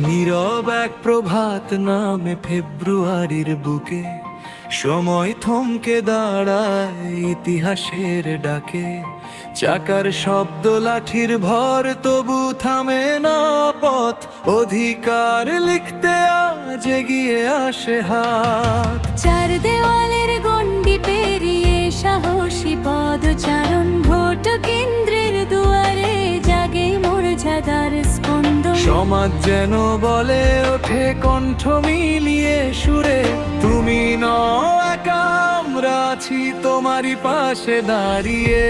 নীরব এক প্রভাত নামে ফেব্রুয়ারির বুকে সময় থমকে দাঁড়ায় ইতিহাসের ডাকে। চাকার শব্দ লাঠির ভর তবু থামে না পথ। অধিকার লিখতে আজ এগিয়ে আসে হাত। চার দেওয়ালের গন্ডি পেরিয়ে সাহসী পদচারণ সমাজ যেন বলে, ওঠে কণ্ঠ মিলিয়ে সুরে। তুমি ন একা, আমরা আছি তোমারই পাশে দাঁড়িয়ে।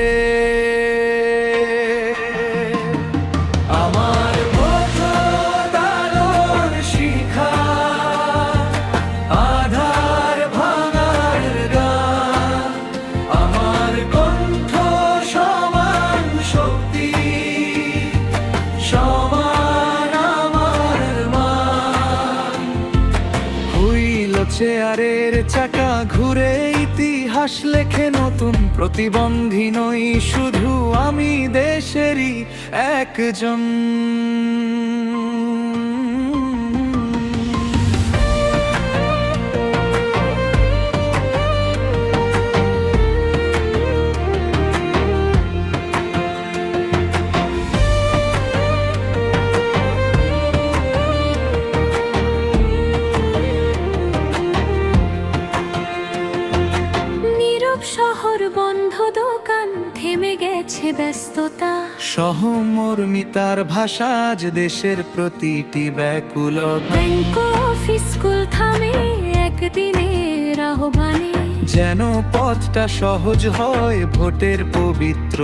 চেয়ারের চাকা ঘুরে ইতিহাস লেখে নতুন প্রতিবন্ধী নই শুধু আমি দেশেরই একজন। শহর বন্ধ দোকান থেমে গেছে ব্যস্ততা। সহমর্মিতার ভাষা আজ দেশের প্রতিটি ব্যাকুলতা। ব্যাংক অফিস স্কুল থামে একদিনের আহ্বানে। যেন পথটা সহজ হয় ভোটের পবিত্র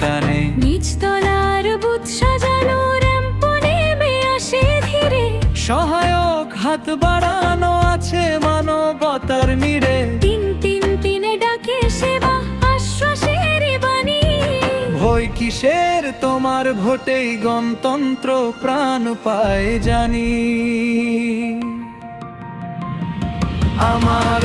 টানে। নিচতলার বুথ সাজানো র্যাম্প নেমে আসে ধীরে। সহায়ক হাত বাড়ানো আছে মানবতার নিরে তিন ভয় কিসের? তোমার ভোটেই গণতন্ত্র প্রাণ পায় জানি। আমার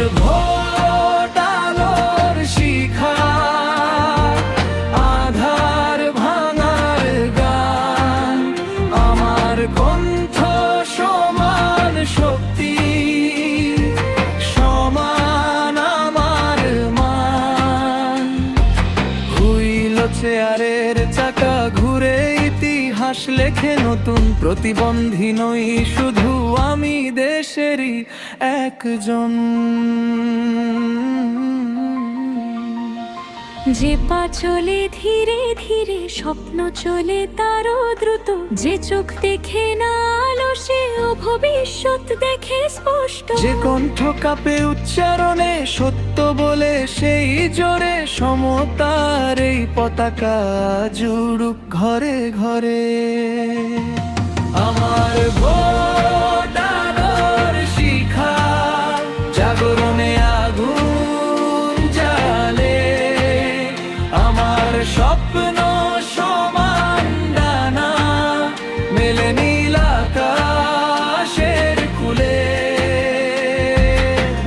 ইতিহাস লেখে নতুন প্রতিবন্ধী নই শুধু আমি দেশেরই একজন। যে পা চলে ধীরে ধীরে, স্বপ্ন চলে তারও দ্রুত। যে চোখ দেখে না আলো, সেও ভবিষ্যৎ দেখে স্পষ্ট। যে কণ্ঠ কাপে উচ্চারণে, সত্য বলে সেই জোরে, সমতার এই পতাকা জুড়ুক ঘরে ঘরে। আমার ভোট স্বপ্ন সমান ডানা, মেলে নীল কুলে।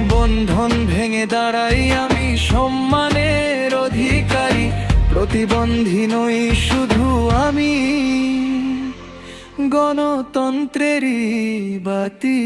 বন্ধন ভেঙে দাঁড়াই আমি সম্মানের অধিকারী, প্রতিবন্ধী নই শুধু আমি। গণতন্ত্রেরই বাতি